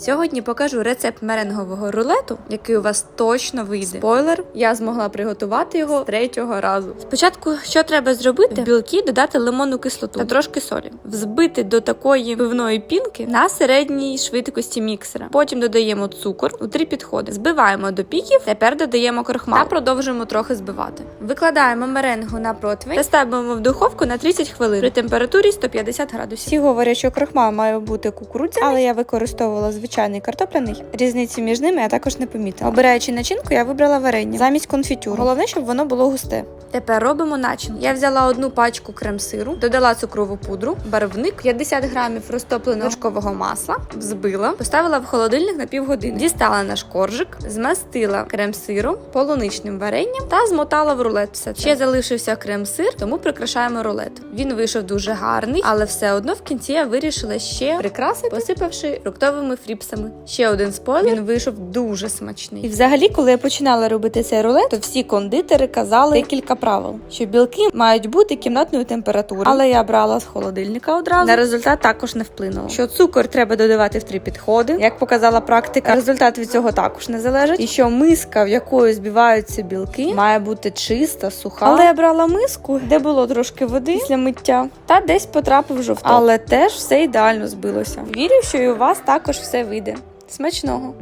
Сьогодні покажу рецепт меренгового рулету, який у вас точно вийде. Спойлер, я змогла приготувати його третього разу. Спочатку, що треба зробити? В білки додати лимонну кислоту та трошки солі, взбити до такої пивної пінки на середній швидкості міксера. Потім додаємо цукор у три підходи. Збиваємо до піків. Тепер додаємо крохмал та продовжуємо трохи збивати. Викладаємо меренгу на противень та ставимо в духовку на 30 хвилин при температурі 150 градусів. Всі говорять, що крохмал має бути кукурудзяний, але я використовувала звичайний картопляний. Різниці між ними я також не помітила. Обираючи начинку, я вибрала варення замість конфітюру. Головне, щоб воно було густе. Тепер робимо начинку. Я взяла одну пачку крем-сиру, додала цукрову пудру, барвник, 50 грамів розтопленого вершкового масла, взбила, поставила в холодильник на півгодини. Дістала наш коржик, змастила крем-сиром, полуничним варенням та змотала в рулет. Все це. ще залишився крем-сир, тому прикрашаємо рулет. Він вийшов дуже гарний, але все одно в кінці я вирішила ще прикрасити, посипавши фруктовими фріпсами. Ще один спойлер, він вийшов дуже смачний. І взагалі, коли я починала робити цей рулет, то всі кондитери казали декілька правил, що білки мають бути кімнатної температури. Але я брала з холодильника одразу. На результат також не вплинуло. Що цукор треба додавати в три підходи, як показала практика. Результат від цього також не залежить. І що миска, в якої збиваються білки, має бути чиста, суха. Але я брала миску, де було трошки води після миття, та десь потрапив жовток. Але теж все ідеально збилося. Вірю, що і у вас також все вийде. Смачного!